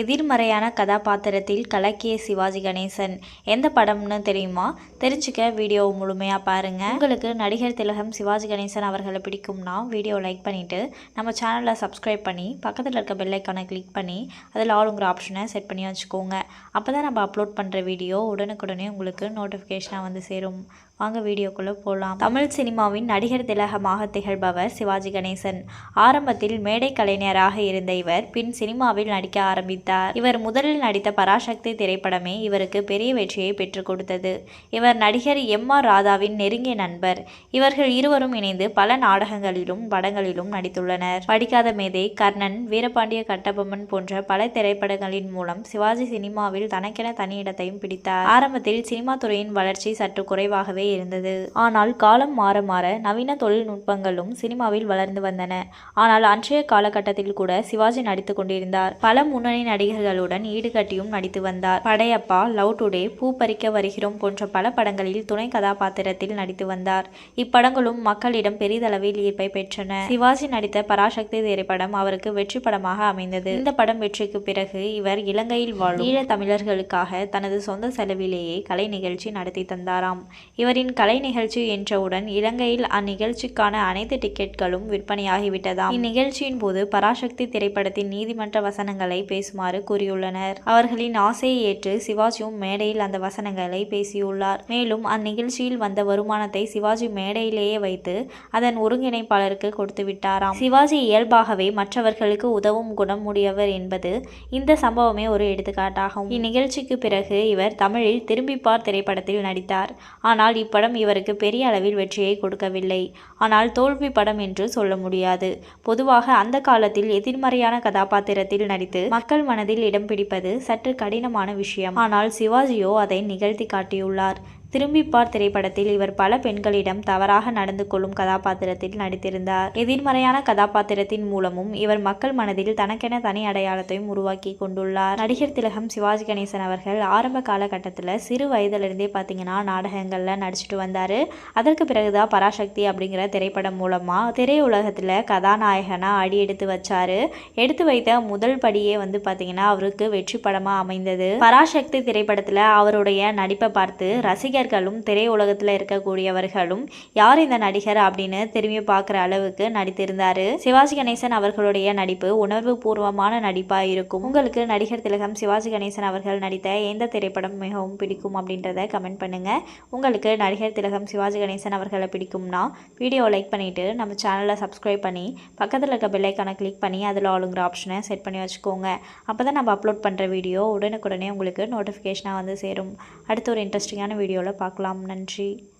எதிர்மறையான கதாபாத்திரத்தில் கலக்கிய சிவாஜி கணேசன். எந்த படம்னு தெரியுமா? தெரிஞ்சுக்க வீடியோ முழுமையாக பாருங்கள் உங்களுக்கு நடிகர் திலகம் சிவாஜி கணேசன் அவர்களை பிடிக்கும்னா வீடியோ லைக் பண்ணிவிட்டு நம்ம சேனலை சப்ஸ்கிரைப் பண்ணி பக்கத்தில் இருக்க பெல்லைக்கானை கிளிக் பண்ணி அதில் ஆளுங்கிற ஆப்ஷனை செட் பண்ணி வச்சுக்கோங்க. அப்போ தான் நம்ம அப்லோட் பண்ணுற வீடியோ உடனுக்குடனே உங்களுக்கு நோட்டிஃபிகேஷனாக வந்து சேரும். வாங்க வீடியோக்குள்ளே போகலாம் தமிழ் சினிமாவின் நடிகர் திலகமாக திகழ்பவர் சிவாஜி கணேசன். ஆரம்பத்தில் மேடை கலைஞராக இருந்த இவர் பின் சினிமாவில் நடிக்க ஆரம்பித்தார். இவர் முதலில் நடித்த பராசக்தி திரைப்படமே இவருக்கு பெரிய வெற்றியை பெற்றுக் கொடுத்தது. இவர் நடிகர் எம் ஆர் ராதாவின் நெருங்கிய நண்பர். இவர்கள் இருவரும் இணைந்து பல நாடகங்களிலும் படங்களிலும் நடித்துள்ளனர். படிக்காத மேதை கர்ணன் வீரபாண்டிய கட்டபொம்மன் போன்ற பல திரைப்படங்களின் மூலம் சிவாஜி சினிமாவில் தனக்கென தனி இடத்தையும் பிடித்தார். ஆரம்பத்தில் சினிமா துறையின் வளர்ச்சி சற்று குறைவாகவே இருந்தது. ஆனால் காலம் மாற மாற நவீன தொழில்நுட்பங்களும் சினிமாவில் வளர்ந்து வந்தன. ஆனால் அன்றைய காலகட்டத்தில் கூட சிவாஜி நடித்து கொண்டிருந்தார். பல முன்னணி நடிகர்களுடன் ஈடுகட்டியும் நடித்து வந்தார். படையப்பா லவ் டுடே பூ பறிக்க வருகிறோம் போன்ற பல படங்களில் துணை கதாபாத்திரத்தில் நடித்து வந்தார். இப்படங்களும் மக்களிடம் பெரிதளவில் ஈர்ப்பை பெற்றன. சிவாஜி நடித்த பராசக்தி திரைப்படம் அவருக்கு வெற்றி படமாக அமைந்தது. இந்த படம் வெற்றிக்கு பிறகு இவர் இலங்கையில் வாழும் ஈழத் தமிழர்களுக்காக தனது சொந்த செலவிலேயே கலை நிகழ்ச்சி நடத்தி தந்தாராம். இவர் இவரின் கலை நிகழ்ச்சி என்றவுடன் இலங்கையில் அந்நிகழ்ச்சிக்கான அனைத்து டிக்கெட்களும் விற்பனையாகிவிட்டதாம். இந்நிகழ்ச்சியின் போது பராசக்தி திரைப்படத்தின் நீதிமன்ற வசனங்களை பேசுமாறு கூறியுள்ளனர். அவர்களின் ஆசையை ஏற்று சிவாஜியும் மேடையில் அந்த வசனங்களை பேசியுள்ளார். மேலும் அந்நிகழ்ச்சியில் வந்த வருமானத்தை சிவாஜி மேடையிலேயே வைத்து அதன் ஒருங்கிணைப்பாளருக்கு கொடுத்து விட்டாராம் சிவாஜி இயல்பாகவே மற்றவர்களுக்கு உதவும் குணம் உடையவர் என்பது இந்த சம்பவமே ஒரு எடுத்துக்காட்டாகும். இந்நிகழ்ச்சிக்கு பிறகு இவர் தமிழில் திரும்பிப்பார் திரைப்படத்தில் நடித்தார். ஆனால் இப்படம் இவருக்கு பெரிய அளவில் வெற்றியை கொடுக்கவில்லை. ஆனால் தோல்வி படம் என்று சொல்ல முடியாது. பொதுவாக அந்த காலத்தில் எதிர்மறையான கதாபாத்திரத்தில் நடித்து மக்கள் மனதில் இடம் பிடிப்பது சற்று கடினமான விஷயம். ஆனால் சிவாஜியோ அதை நிகழ்த்தி காட்டியுள்ளார். திரும்பிப்பார் திரைப்படத்தில் இவர் பல பெண்களிடம் தவறாக நடந்து கொள்ளும் கதாபாத்திரத்தில் நடித்திருந்தார். எதிர்மறையான கதாபாத்திரத்தின் மூலமும் இவர் மக்கள் மனதில் தனக்கென தனி அடையாளத்தையும் உருவாக்கி கொண்டுள்ளார். நடிகர் திலகம் சிவாஜி கணேசன் அவர்கள் ஆரம்ப காலகட்டத்தில் சிறு வயதிலிருந்தே பார்த்தீங்கன்னா நாடகங்களில் நடிச்சிட்டு வந்தார். அதற்கு பிறகுதான் பராசக்தி அப்படிங்கிற திரைப்படம் மூலமாக திரையுலகத்தில் கதாநாயகனாக அடி எடுத்து வச்சாரு. எடுத்து வைத்த முதல் படியே வந்து பார்த்தீங்கன்னா அவருக்கு வெற்றி படமாக அமைந்தது. பராசக்தி திரைப்படத்தில் அவருடைய நடிப்பை பார்த்து ரசிகர் ரசிகர்களும் திரையுலகத்தில் இருக்கக்கூடியவர்களும் யார் இந்த நடிகர் அப்படின்னு திரும்பி பார்க்குற அளவுக்கு நடித்திருந்தார். சிவாஜி கணேசன் அவர்களுடைய நடிப்பு உணர்வு பூர்வமான நடிப்பாக இருக்கும். உங்களுக்கு நடிகர் திலகம் சிவாஜி கணேசன் அவர்கள் நடித்த எந்த திரைப்படம் மிகவும் பிடிக்கும் அப்படின்றத கமெண்ட் பண்ணுங்கள் உங்களுக்கு நடிகர் திலகம் சிவாஜி கணேசன் அவர்களை பிடிக்கும்னா வீடியோ லைக் பண்ணிவிட்டு நம்ம சேனலை சப்ஸ்கிரைப் பண்ணி பக்கத்தில் இருக்க பெல்லைக்கான கிளிக் பண்ணி அதில் ஆளுங்கிற ஆப்ஷனை செட் பண்ணி வச்சுக்கோங்க. அப்போ தான் நம்ம அப்லோட் பண்ணுற வீடியோ உடனுக்குடனே உங்களுக்கு நோட்டிஃபிகேஷனாக வந்து சேரும். அடுத்த ஒரு இன்ட்ரெஸ்டிங்கான வீடியோவில் பார்க்கலாம். நன்றி.